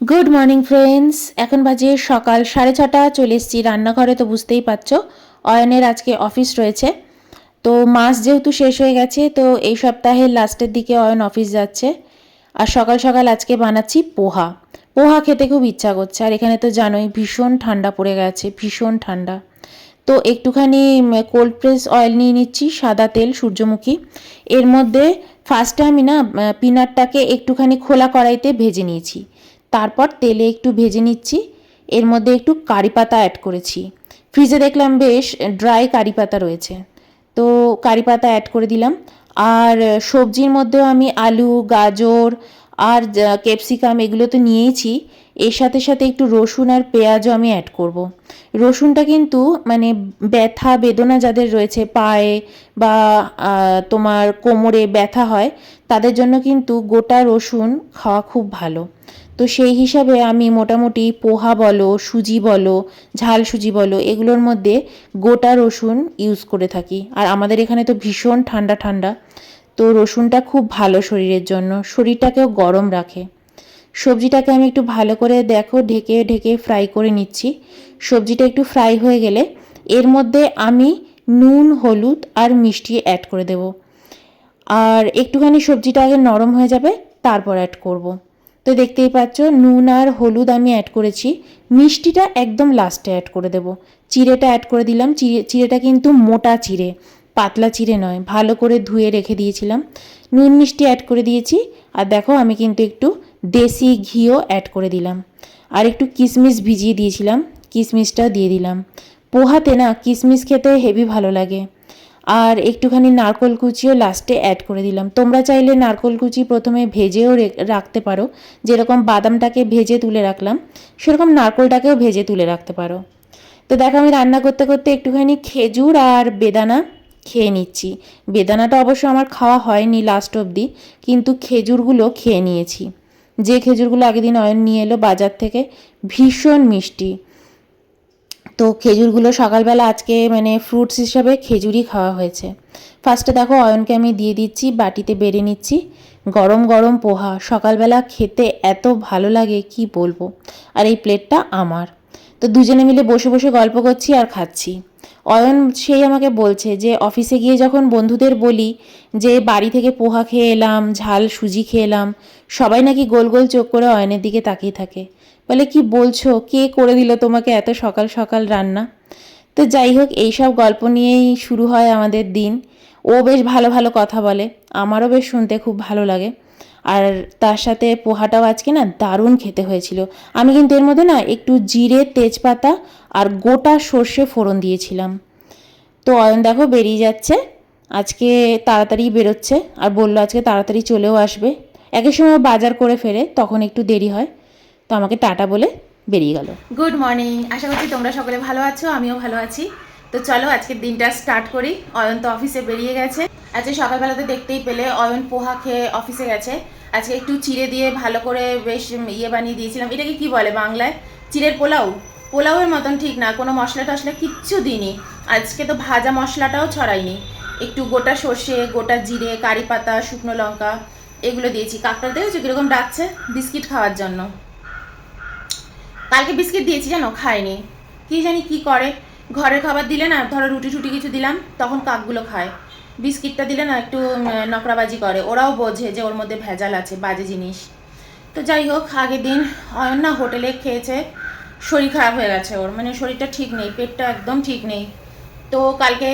Good morning friends এখন বাজে সকাল সাড়ে ছটা, চলে এসেছি রান্নাঘরে, তো বুঝতেই পারছ। অয়নের আজকে অফিস রয়েছে। তো মাস যেহেতু শেষ হয়ে গেছে, তো এই সপ্তাহের লাস্টের দিকে অয়ন অফিস যাচ্ছে। আর সকাল সকাল আজকে বানাচ্ছি পোহা। পোহা খেতে খুব ইচ্ছা করছে। আর এখানে তো জানোই, ভীষণ ঠান্ডা পড়ে গেছে, ভীষণ ঠান্ডা। তো একটুখানি কোল্ড প্রেস অয়েল নিয়ে নিচ্ছি, সাদা তেল, সূর্যমুখী। এর মধ্যে ফার্স্টে আমি না পিনাটটাকে একটুখানি খোলা কড়াইতে ভেজে নিয়েছি। তারপর তেলে একটু ভেজে নিচ্ছি। এর মধ্যে একটু কারি পাতা অ্যাড করেছি। ফ্রিজে দেখলাম বেশ ড্রাই কারি পাতা রয়েছে। তো কারি পাতা অ্যাড করে দিলাম। আর সবজির মধ্যেও আমি আলু, গাজর আর ক্যাপসিকাম এগুলো তো নিয়েইছি। এর সাথে সাথে একটু রসুন আর পেঁয়াজও আমি অ্যাড করব। রসুনটা কিন্তু মানে ব্যথা, বেদনা যাদের রয়েছে, পায়ে বা তোমার কোমরে ব্যথা হয়, তাদের জন্য কিন্তু গোটা রসুন খাওয়া খুব ভালো। তো সেই হিসাবে আমি মোটামুটি পোহা বলো, সুজি বলো, ঝাল সুজি বলো, এগুলোর মধ্যে গোটা রসুন ইউজ করে থাকি। আর আমাদের এখানে তো ভীষণ ঠান্ডা ঠান্ডা। তো রসুনটা খুব ভালো শরীরের জন্য, শরীরটাকেও গরম রাখে। সবজিটাকে আমি একটু ভালো করে দেখো, ঢেকে ঢেকে ফ্রাই করে নিচ্ছি। সবজিটা একটু ফ্রাই হয়ে গেলে এর মধ্যে আমি নুন, হলুদ আর মিষ্টি অ্যাড করে দেব। আর একটুখানি সবজিটা আগে নরম হয়ে যাবে, তারপর অ্যাড করব। তো দেখতেই পাচ্ছ, নুন আর হলুদ আমি অ্যাড করেছি। মিষ্টিটা একদম লাস্টে অ্যাড করে দেব। চিড়েটা অ্যাড করে দিলাম। চিড়ে, চিড়েটা কিন্তু মোটা চিড়ে, পাতলা চিড়ে নয়, ভালো করে ধুয়ে রেখে দিয়েছিলাম। নুন, মিষ্টি অ্যাড করে দিয়েছি। আর দেখো, আমি কিন্তু একটু দেশি ঘিও অ্যাড করে দিলাম। আর একটু কিশমিশ ভিজিয়ে দিয়েছিলাম কিশমিশটা দিয়ে দিলাম। পোহাতে না কিশমিশ খেতে হেভি ভালো লাগে। আর একটুখানি নারকল কুচিও লাস্টে অ্যাড করে দিলাম। তোমরা চাইলে নারকোল কুচি প্রথমে ভেজেও রাখতে পারো। যেরকম বাদামটাকে ভেজে তুলে রাখলাম, সেরকম নারকোলটাকেও ভেজে তুলে রাখতে পারো। তো দেখো আমি রান্না করতে করতে একটুখানি খেজুর আর বেদানা খেয়ে নিচ্ছি। বেদানাটা অবশ্য আমার খাওয়া হয়নি লাস্ট অবধি, কিন্তু খেজুরগুলো খেয়ে নিয়েছি। যে খেজুরগুলো আগের দিন অয়ন নিয়ে এলো বাজার থেকে, ভীষণ মিষ্টি। তো খেজুরগুলো সকালবেলা আজকে মানে ফ্রুটস হিসাবে খেজুরই খাওয়া হয়েছে। ফার্স্টে দেখো অয়নকে আমি দিয়ে দিচ্ছি, বাটিতে বেড়ে নিচ্ছি। গরম গরম পোহা, সকালবেলা খেতে এত ভালো লাগে, কি বলব? আর এই প্লেটটা আমার। তো দুজনে মিলে বসে বসে গল্প করছি আর খাচ্ছি। অয়ন সেই আমাকে বলছে যে অফিসে গিয়ে যখন বন্ধুদের বলি যে বাড়ি থেকে পোহা খেয়ে এলাম, ঝাল, সুজি খেয়ে এলাম, সবাই নাকি গোল গোল চোখ করে অয়নের দিকে তাকিয়ে থাকে। বলে, কি বলছো? কে করে দিল তোমাকে এত সকাল সকাল রান্না? তো যাই হোক এইসব গল্প নিয়েই শুরু হয় আমাদের দিন। ও বেশ ভালো ভালো কথা বলে। আমারও বেশ শুনতে খুব ভালো লাগে। আর তার সাথে পোহাটাও আজকে না দারুণ খেতে হয়েছিল। আমি কিন্তু এর মধ্যে না একটু জিরে, তেজপাতা আর গোটা সর্ষে ফোড়ন দিয়েছিলাম। তো অয়ন দেখো বেরিয়ে যাচ্ছে। আজকে তাড়াতাড়ি বেরোচ্ছে আর বলল আজকে তাড়াতাড়ি চলেও আসবে। একের সময় বাজার করে ফেরে তখন একটু দেরি হয়। তো আমাকে টাটা বলে বেরিয়ে গেল। গুড মর্নিং আশা করছি তোমরা সকলে ভালো আছো, আমিও ভালো আছি। তো চলো আজকের দিনটা স্টার্ট করি। অয়ন তো অফিসে বেরিয়ে গেছে। আজকে সকালবেলাতে দেখতেই পেলে অয়ন পোহা খেয়ে অফিসে গেছে। আজকে একটু চিড়ে দিয়ে ভালো করে বেশ ইয়ে বানিয়ে দিয়েছিলাম। এটাকে কি বলে বাংলায়? চিড়ের পোলাও? পোলাওয়ের মতন ঠিক না, কোনো মশলা টশলা কিচ্ছু দিইনি। আজকে তো ভাজা মশলাটাও ছড়াইনি। একটু গোটা সর্ষে, গোটা জিরে, কারি পাতা, শুকনো লঙ্কা এগুলো দিয়েছি। কাকটা দেখেছ কীরকম ডাকছে? বিস্কিট খাওয়ার জন্য। কালকে বিস্কিট দিয়েছি জানো? খায়নি কি জানি কি করে? ঘরের খাবার দিলে না, ধরো রুটি টুটি কিছু দিলাম, তখন কাকগুলো খায়। বিস্কিটটা দিলে না একটু নকরাবাজি করে। ওরাও বোঝে যে ওর মধ্যে ভেজাল আছে, বাজে জিনিস। তো যাই হোক, আগের দিন অয়ন না হোটেলে খেয়েছে, শরীর খারাপ হয়ে গেছে ওর। মানে শরীরটা ঠিক নেই, পেটটা একদম ঠিক নেই। তো কালকে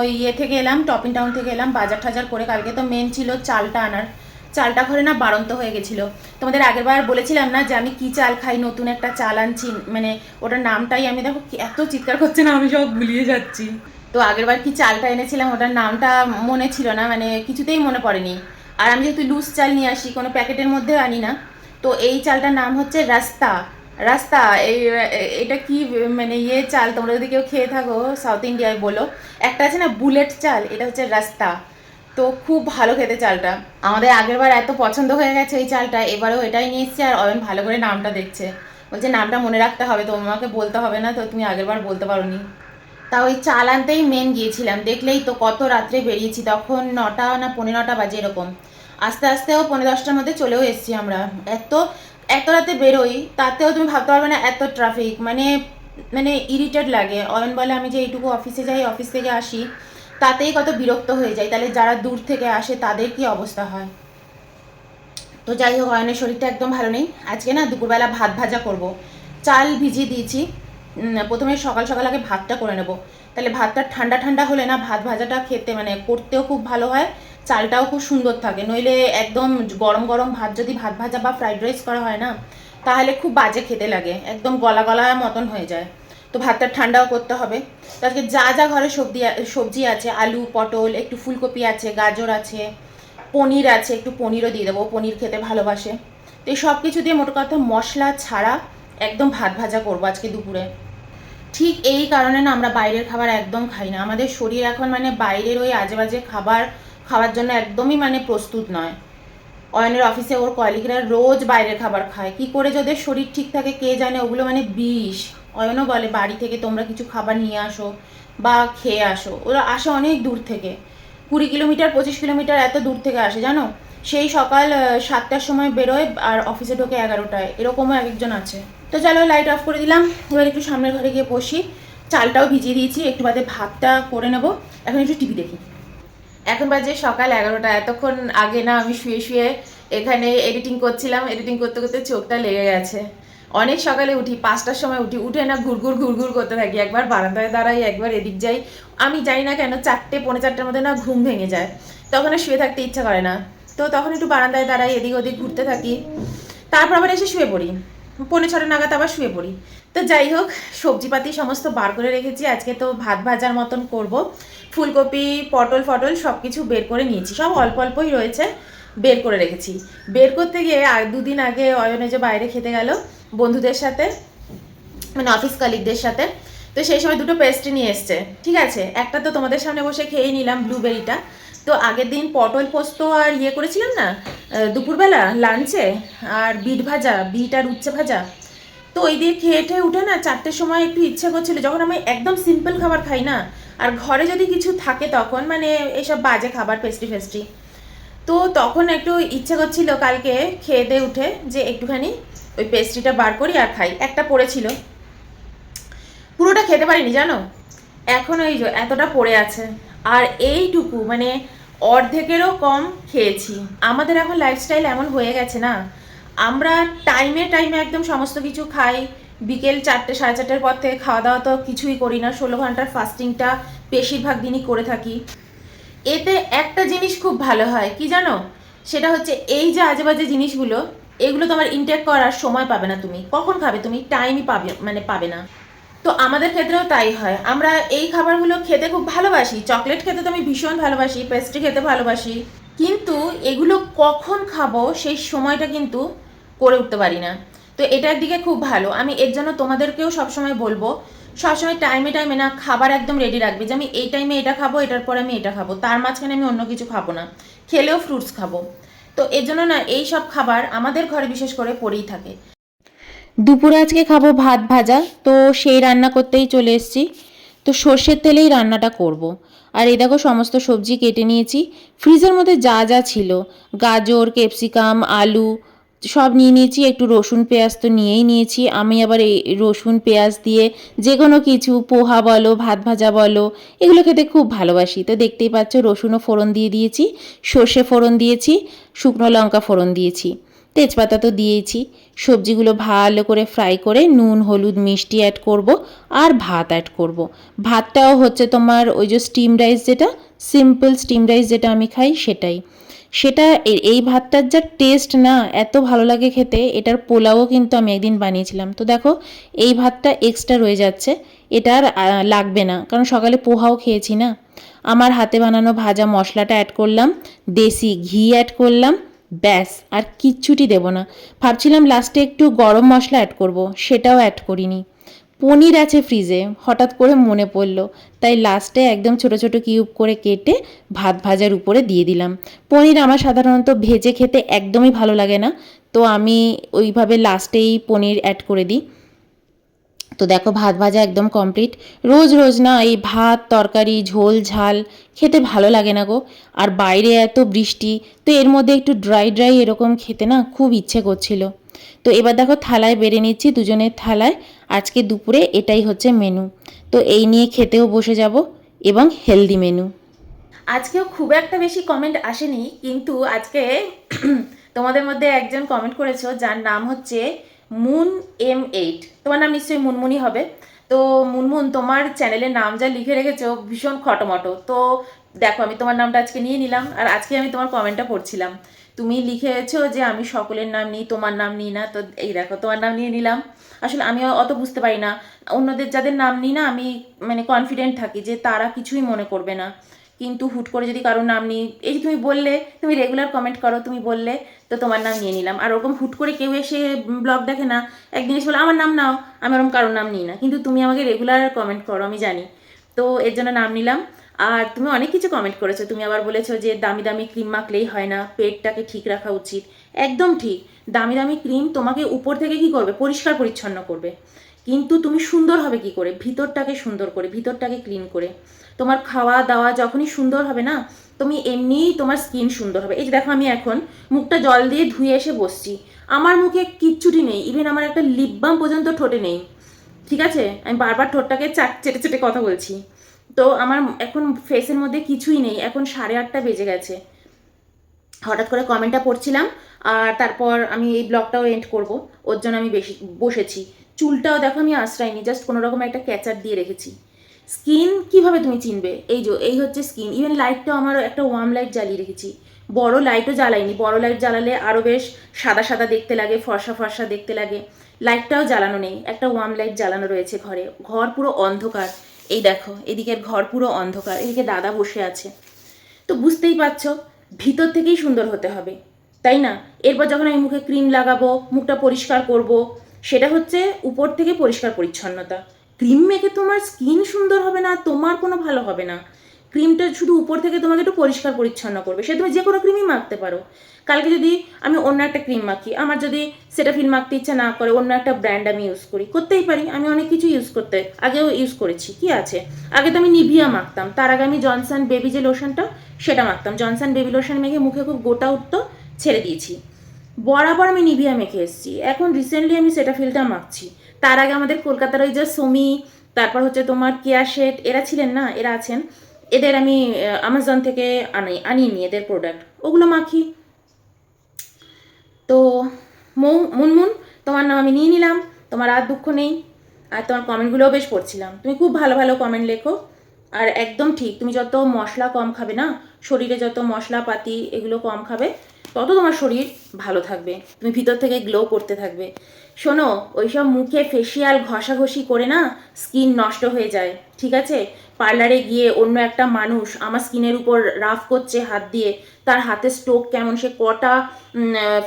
ওই ইয়ে থেকে এলাম, টপিং টাউন থেকে এলাম, বাজার টাজার করে কালকে তো মেন ছিল চালটা আনার। চালটা ঘরে না বাড়ন্ত হয়ে গেছিল। তোমাদের আগের বার বলেছিলাম না যে আমি কি চাল খাই, নতুন একটা চাল আনছি মানে ওটার নামটাই আমি দেখো এত চিৎকার করছে না, আমি সব ভুলিয়ে যাচ্ছি। তো আগের বার কি চালটা এনেছিলাম, ওটার নামটা মনে ছিল না মানে কিছুতেই মনে পড়েনি। আর আমি যেহেতু লুজ চাল নিয়ে আসি, কোনো প্যাকেটের মধ্যে আনি না, তো এই চালটার নাম হচ্ছে রাস্তা। রাস্তা, এই, এটা কি মানে ইয়ে চাল, তোমরা যদি কেউ খেয়ে থাকো সাউথ ইন্ডিয়ায় বলো। একটা আছে না, বুলেট চাল, এটা হচ্ছে রাস্তা। তো খুব ভালো খেতে চালটা। আমাদের আগেরবার এত পছন্দ হয়ে গেছে এই চালটা, এবারেও এটাই নিয়ে এসেছি আর অয়ন ভালো করে নামটা দেখছে। বলছে, নামটা মনে রাখতে হবে, তো তোমাকে বলতে হবে না, তো তুমি আগেরবার বলতে পারোনি। তা ওই চাল আনতেই মেন গিয়েছিলাম। দেখলেই তো কত রাত্রে বেরিয়েছি, তখন নটা না পনেরো নটা বাজে এরকম। আস্তে আস্তেও পনেরো দশটার মধ্যে চলেও এসেছি আমরা। এত এত রাতে বেরোই, তাতেও তুমি ভাবতে পারবে না, এত ট্রাফিক মানে মানে ইরিটেড লাগে। অয়ন বলে, আমি যে এইটুকু অফিসে যাই অফিস থেকে আসি। তাতেই কত বিরক্ত হয়ে যায়। তাহলে যারা দূর থেকে আসে, তাদের কি অবস্থা হয়? তো যাই হোক, অয়নের শরীরটা একদম ভালো নেই। আজকে না দুপুরবেলা ভাত ভাজা করব। চাল ভিজিয়ে দিয়েছি। প্রথমে সকাল সকাল আগে ভাতটা করে নেব। তাহলে ভাতটা ঠান্ডা ঠান্ডা হলে না ভাত ভাজাটা খেতে মানে করতেও খুব ভালো হয়, চালটাও খুব সুন্দর থাকে। নইলে একদম গরম গরম ভাত যদি ভাত ভাজা বা ফ্রাইড রাইস করা হয় না, তাহলে খুব বাজে খেতে লাগে। একদম গলা গলা মতন হয়ে যায়। তো ভাতটা ঠান্ডাও করতে হবে। তো আজকে যা যা ঘরে সবজি সবজি আছে, আলু, পটল, একটু ফুলকপি আছে, গাজর আছে, পনির আছে, একটু পনিরও দিয়ে দেবো পনির খেতে ভালোবাসে। তো এই সব কিছু দিয়ে মোট কথা মশলা ছাড়া একদম ভাত ভাজা করব আজকে দুপুরে। ঠিক এই কারণে না আমরা বাইরের খাবার একদম খাই না। আমাদের শরীর এখন মানে বাইরের ওই আজে বাজে খাবার খাওয়ার জন্য একদমই মানে প্রস্তুত নয়। অয়নের অফিসে ওর কলিগরা রোজ বাইরের খাবার খায়। কি করে যাদের শরীর ঠিক থাকে, কে জানে? ওগুলো মানে বিষ। অয়নও বলে, বাড়ি থেকে তোমরা কিছু খাবার নিয়ে আসো বা খেয়ে আসো। ওরা আসে অনেক দূর থেকে। কুড়ি কিলোমিটার, পঁচিশ কিলোমিটার এত দূর থেকে আসে, জানো? সেই সকাল সাতটার সময় বেরোয় আর অফিসে ঢোকে এগারোটায়। এরকমও এক একজন আছে। তো চলো লাইট অফ করে দিলাম। এবার একটু সামনের ঘরে গিয়ে বসি। চালটাও ভিজিয়ে দিয়েছি। একটু বাদে ভাতটা করে নেব। এখন একটু টিভি দেখি। এখন বাজে সকাল এগারোটা। এতক্ষণ আগে না আমি শুয়ে শুয়ে এখানে এডিটিং করছিলাম। এডিটিং করতে করতে চোখটা লেগে গেছে। অনেক সকালে উঠি, পাঁচটার সময় উঠি, উঠে না ঘুরঘুর ঘুরঘুর করতে থাকি, একবার বারান্দায় দাঁড়াই, একবার এদিক যাই। আমি জানি না কেন চারটে, পৌনে চারটের মধ্যে না ঘুম ভেঙে যায়। তখন আর শুয়ে থাকতে ইচ্ছা করে না। তো তখন একটু বারান্দায় দাঁড়াই, এদিক ওদিক ঘুরতে থাকি। তারপর আবার এসে শুয়ে পড়ি। পৌনে ছটা নাগাদ আবার শুয়ে পড়ি। তো যাই হোক, সবজিপাতি সমস্ত বার করে রেখেছি। আজকে তো ভাত ভাজার মতন করব। ফুলকপি, পটল ফটল সব কিছু বের করে নিয়েছি। সব অল্প অল্পই রয়েছে, বের করে রেখেছি। বের করতে গিয়ে দুদিন আগে অয়নে যে বাইরে খেতে গেল। বন্ধুদের সাথে মানে অফিস কালিকদের সাথে। তো সেই সময় দুটো পেস্ট্রি নিয়ে এসছে, ঠিক আছে? একটা তো তোমাদের সামনে বসে খেয়ে নিলাম ব্লুবেরিটা তো আগের দিন পটল পোস্ত আর ইয়ে করেছিলাম না দুপুরবেলা লাঞ্চে আর বিট ভাজা, বিট আর উচ্ছে ভাজা। তো ওই দিয়ে খেয়ে ঠেয়ে উঠে না চারটের সময় একটু ইচ্ছে করছিল, যখন আমি একদম সিম্পল খাবার খাই না, আর ঘরে যদি কিছু থাকে তখন মানে এইসব বাজে খাবার পেস্ট্রি ফেস্ট্রি তো তখন একটু ইচ্ছে করছিল কালকে খেয়ে দিয়ে উঠে যে একটুখানি ওই পেস্ট্রিটা বার করি আর খাই। একটা পড়েছিল। পুরোটা খেতে পারিনি, জানো? এখন ওই এতটা পড়ে আছে। আর এইটুকু মানে অর্ধেকেরও কম খেয়েছি। আমাদের এখন লাইফস্টাইল এমন হয়ে গেছে না। আমরা টাইমে টাইমে একদম সমস্ত কিছু খাই। বিকেল চারটে, সাড়ে চারটের পর থেকে খাওয়া দাওয়া তো কিছুই করি না। ষোলো ঘণ্টার ফাস্টিংটা বেশিরভাগ দিনই করে থাকি। এতে একটা জিনিস খুব ভালো হয়, কি জানো? সেটা হচ্ছে এই যে আজে বাজে জিনিসগুলো, এগুলো তোমার ইনটেক করার সময় পাবে না তুমি। কখন খাবে? তুমি টাইমই পাবে মানে পাবে না। তো আমাদের ক্ষেত্রেও তাই হয়। আমরা এই খাবারগুলো খেতে খুব ভালোবাসি। চকলেট খেতে তো আমি ভীষণ ভালোবাসি পেস্ট্রি খেতে ভালোবাসি। কিন্তু এগুলো কখন খাব সেই সময়টা কিন্তু করে উঠতে পারি না। তো এটার দিকে খুব ভালো। আমি এর জন্য তোমাদেরকেও সবসময় বলব সবসময় টাইমে টাইমে না, খাবার একদম রেডি রাখবে যে আমি এই টাইমে এটা খাব, এটার পরে আমি এটা খাব। তার মাঝখানে আমি অন্য কিছু খাব না। খেলেও ফ্রুটস খাব। তো এর জন্য না, এই সব খাবার আমাদের ঘরে বিশেষ করে পড়েই থাকে। দুপুরে আজকে খাব ভাত ভাজা। তো সেই রান্না করতেই চলে এসেছি। তো সর্ষের তেলেই রান্নাটা করব। আর এই দেখো সমস্ত সবজি কেটে নিয়েছি। ফ্রিজের মধ্যে যা যা ছিল, গাজর, ক্যাপসিকাম, আলু সব নিয়ে নিয়েছি, একটু রসুন পেঁয়াজ তো নিয়েই নিয়েছি। আমি আবার এই রসুন পেঁয়াজ দিয়ে যে কোনো কিছু, পোহা বলো, ভাত ভাজা বলো, এগুলো খেতে খুব ভালোবাসি। তো দেখতেই পাচ্ছ রসুনও ফোড়ন দিয়ে দিয়েছি, সর্ষে ফোড়ন দিয়েছি, শুকনো লঙ্কা ফোড়ন দিয়েছি। তেজপাতা তো দিয়েছি সবজিগুলো ভালো করে ফ্রাই করে নুন, হলুদ, মিষ্টি অ্যাড করব আর ভাত অ্যাড করব। ভাতটাও হচ্ছে তোমার ওই যে স্টিম রাইস যেটা সিম্পল স্টিম রাইস যেটা আমি খাই সেটাই। সেটা এই ভাতটার যা টেস্ট না, এত ভালো লাগে খেতে, এটার পোলাও কিন্তু আমি একদিন বানিয়েছিলাম। তো দেখো, এই ভাতটা এক্সট্রা রয়ে যাচ্ছে, এটা আর লাগবে না, কারণ সকালে পোহাও খেয়েছি না। আমার হাতে বানানো ভাজা মশলাটা অ্যাড করলাম, দেশি ঘি অ্যাড করলাম, ব্যাস, আর কিচ্ছুটি দেব না। ভাবছিলাম লাস্টে একটু গরম মশলা অ্যাড করব, সেটাও অ্যাড করিনি। পনির আছে ফ্রিজে হঠাৎ করে মনে পড়ল। তাই লাস্টে একদম ছোট ছোট কিউব করে কেটে ভাত ভাজার উপরে দিয়ে দিলাম। পনির আমার সাধারণত ভেজে খেতে একদমই ভালো লাগে না। তো আমি ওইভাবে লাস্টেই পনির অ্যাড করে দিই। তো দেখো ভাত ভাজা একদম কমপ্লিট রোজ রোজ না এই ভাত, তরকারি, ঝোল, ঝাল খেতে ভালো লাগে না গো। আর বাইরে এত বৃষ্টি, তো এর মধ্যে একটু ড্রাই ড্রাই এরকম খেতে না খুব ইচ্ছে করছিল। তো এবার দেখো থালায় বেড়ে নিচ্ছি দুজনের থালায়। আজকে দুপুরে এটাই হচ্ছে মেনু তো এই নিয়ে খেতেও বসে যাব এবং হেলদি মেনু আজকেও খুব একটা বেশি কমেন্ট আসেনি, কিন্তু আজকে তোমাদের মধ্যে একজন কমেন্ট করেছ যার নাম হচ্ছে মুন এম এইট। তোমার নাম নিশ্চয়ই মুনমুনি হবে। তো মুনমুন, তোমার চ্যানেলের নাম যা লিখে রেখেছো ভীষণ খটমটো। তো দেখো, আমি তোমার নামটা আজকে নিয়ে নিলাম, আর আজকে আমি তোমার কমেন্টটা পড়ছিলাম। তুমি লিখেছো যে আমি সকলের নাম নিই, তোমার নাম নিই না, তো এই দেখো, তোমার নাম নিয়ে নিলাম। আসলে আমি অত বুঝতে পারি না। অন্যদের যাদের নাম নিই না, আমি মানে কনফিডেন্ট থাকি যে তারা কিছুই মনে করবে না। কিন্তু হুট করে যদি কারোর নাম নিই, এই যে তুমি বললে, তুমি রেগুলার কমেন্ট করো, তুমি বললে, তো তোমার নাম নিয়ে নিলাম। আর ওরকম হুট করে কেউ এসে ব্লগ দেখে না, একদিন এসে বলে, আমার নাম নাও। আমি ওরকম কারোর নাম নিই না। কিন্তু তুমি আমাকে রেগুলার কমেন্ট করো, আমি জানি। তো এর জন্য নাম নিলাম। আর তুমি অনেক কিছু কমেন্ট করেছ। তুমি আবার বলেছ যে দামি দামি ক্রিম মাখলেই হয় না, পেটটাকে ঠিক রাখা উচিত। একদম ঠিক। দামি দামি ক্রিম তোমাকে উপর থেকে কি করবে? পরিষ্কার পরিচ্ছন্ন করবে। কিন্তু তুমি সুন্দর হবে কি করে? ভিতরটাকে সুন্দর করে, ভিতরটাকে ক্লিন করে। তোমার খাওয়া দাওয়া যখনই সুন্দর হবে না, তুমি এমনিই তোমার স্কিন সুন্দর হবে। এই যে দেখো আমি এখন মুখটা জল দিয়ে ধুয়ে এসে বসছি। আমার মুখে কিচ্ছুটি নেই। ইভেন আমার একটা লিপ বাম পর্যন্ত ঠোঁটে নেই। ঠিক আছে? আমি বারবার ঠোঁটটাকে চাট চেটে চেটে কথা বলছি। তো আমার এখন ফেসের মধ্যে কিছুই নেই। এখন সাড়ে আটটা বেজে গেছে। হঠাৎ করে কমেন্টটা পড়ছিলাম, আর তারপর আমি এই ব্লগটাও এন্ড করব। ওর জন্য আমি বেশি বসেছি। চুলটাও দেখো আমি আশ্রয়নি জাস্ট কোনো রকম একটা ক্যাচার দিয়ে রেখেছি। স্কিন কীভাবে তুমি চিনবে? এই যে, এই হচ্ছে স্কিন ইভেন লাইটটাও আমার একটা ওয়ার্ম লাইট জ্বালিয়ে রেখেছি। বড় লাইটও জ্বালাইনি। বড় লাইট জ্বালালে আরও বেশ সাদা সাদা দেখতে লাগে, ফর্সা ফর্সা দেখতে লাগে। লাইটটাও জ্বালানো নেই। একটা ওয়ার্ম লাইট জ্বালানো রয়েছে ঘরে। ঘর পুরো অন্ধকার। এই দেখো, এদিকের ঘর পুরো অন্ধকার, এদিকে দাদা বসে আছে। তো বুঝতেই পারছ, ভিতর থেকেই সুন্দর হতে হবে, তাই না? এরপর যখন আমি মুখে ক্রিম লাগাবো, মুখটা পরিষ্কার করব, সেটা হচ্ছে উপর থেকে পরিষ্কার পরিচ্ছন্নতা। ক্রিম মেখে তোমার স্কিন সুন্দর হবে না, তোমার কোনো ভালো হবে না। ক্রিমটা শুধু উপর থেকে তোমাকে একটু পরিষ্কার পরিচ্ছন্ন করবে। সে তুমি যে কোনো ক্রিমই মাখতে পারো। কালকে যদি আমি অন্য একটা ক্রিম মাখি, আমার যদি সেটা ফিল মাখতে ইচ্ছা না করে, অন্য একটা ব্র্যান্ড আমি ইউজ করি, করতেই পারি। আমি অনেক কিছু ইউজ করতে, আগেও ইউজ করেছি। কি আছে? আগে তো আমি নিভিয়া মাখতাম। তার আগে আমি জনসন বেবি যে লোশনটা সেটা মাখতাম। জনসন বেবি লোশন মেখে মুখে খুব গোটা উঠতো, ছেড়ে দিয়েছি। বরাবর আমি নিভিয়া মেখে এসেছি। এখন রিসেন্টলি আমি সেটা ফিলটা মাখছি। তার আগে আমাদের কলকাতার ওই যে সোমি তারপর হচ্ছে তোমার কেয়া শেট এরা ছিলেন না? এরা আছেন। এদের আমি আমাজন থেকে আনি আনিয়ে নিই এদের প্রোডাক্ট ওগুলো মাখি। তো, মৌ, মুনমুন, তোমার নাম আমি নিয়ে নিলাম। তোমার আর দুঃখ নেই। আর তোমার কমেন্টগুলোও বেশ পড়ছিলাম। তুমি খুব ভালো ভালো কমেন্ট লেখো। আর একদম ঠিক, তুমি যত মশলা কম খাবে না, শরীরে যত মশলাপাতি এগুলো কম খাবে তত তোমার শরীর ভালো থাকবে। তুমি ভিতর থেকে গ্লো করতে থাকবে। শোনো, ওইসব মুখে ফেসিয়াল ঘষাঘষি করে না স্কিন নষ্ট হয়ে যায়, ঠিক আছে? পার্লারে গিয়ে অন্য একটা মানুষ আমার স্কিনের উপর রাফ করছে হাত দিয়ে, তার হাতে স্ট্রোক কেমন, সে কটা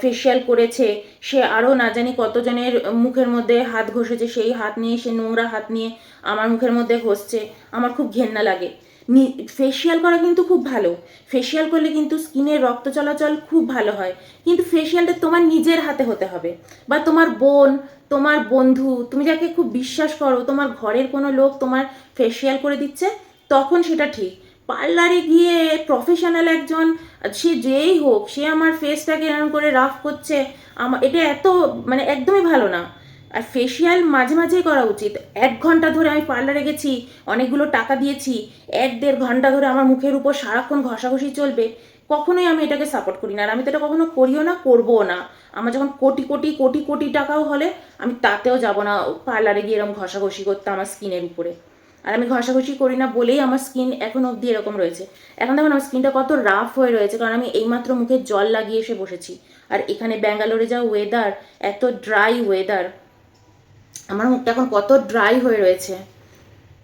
ফেসিয়াল করেছে, সে আরও না জানি কতজনের মুখের মধ্যে হাত ঘষেছে, সেই হাত নিয়ে, সে নোংরা হাত নিয়ে আমার মুখের মধ্যে ঘষছে, আমার খুব ঘেন্না লাগে। ফেসিয়াল করা কিন্তু খুব ভালো। ফেসিয়াল করলে কিন্তু স্কিনের রক্ত চলাচল খুব ভালো হয়। কিন্তু ফেসিয়ালটা তোমার নিজের হাতে হতে হবে। বা তোমার বোন, তোমার বন্ধু, তুমি যাকে খুব বিশ্বাস করো, তোমার ঘরের কোনো লোক তোমার ফেসিয়াল করে দিচ্ছে, তখন সেটা ঠিক। পার্লারে গিয়ে প্রফেশনাল একজন, সে যেই হোক, সে আমার ফেসটাকে এরকম করে রাফ করছে আমার এটা এত মানে একদমই ভালো না। আর ফেসিয়াল মাঝে মাঝেই করা উচিত। এক ঘণ্টা ধরে আমি পার্লারে গেছি, অনেকগুলো টাকা দিয়েছি, এক দেড় ঘণ্টা ধরে আমার মুখের উপর সারাক্ষণ ঘষাঘষি চলবে, কখনোই আমি এটাকে সাপোর্ট করি না। আর আমি তো এটা কখনো করিও না, করবও না। আমার যখন কোটি কোটি কোটি কোটি টাকাও হলে, আমি তাতেও যাব না। পার্লারে গিয়ে এরকম ঘষাঘষি করতে আমার স্কিনের উপরে। আর আমি ঘষাঘষি করি না বলেই আমার স্কিন এখন অবধি এরকম রয়েছে। এখন দেখুন, আমার স্কিনটা কত রাফ হয়ে রয়েছে, কারণ আমি এইমাত্র মুখে জল লাগিয়ে এসে বসেছি। আর এখানে ব্যাঙ্গালোরে যা ওয়েদার এত ড্রাই ওয়েদার আমার মুখটা এখন কত ড্রাই হয়ে রয়েছে।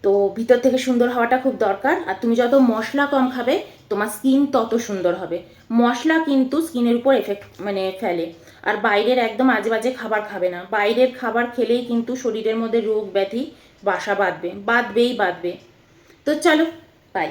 তো ভিতর থেকে সুন্দর হওয়াটা খুব দরকার। আর তুমি যত মশলা কম খাবে, তোমার স্কিন তত সুন্দর হবে। মশলা কিন্তু স্কিনের উপর এফেক্ট মানে ফেলে। আর বাইরের একদম আজে বাজে খাবার খাবে না। বাইরের খাবার খেলেই কিন্তু শরীরের মধ্যে রোগ, ব্যাধি, বাসা বাঁধবে। বাঁধবেই বাঁধবে। তো চলো বাই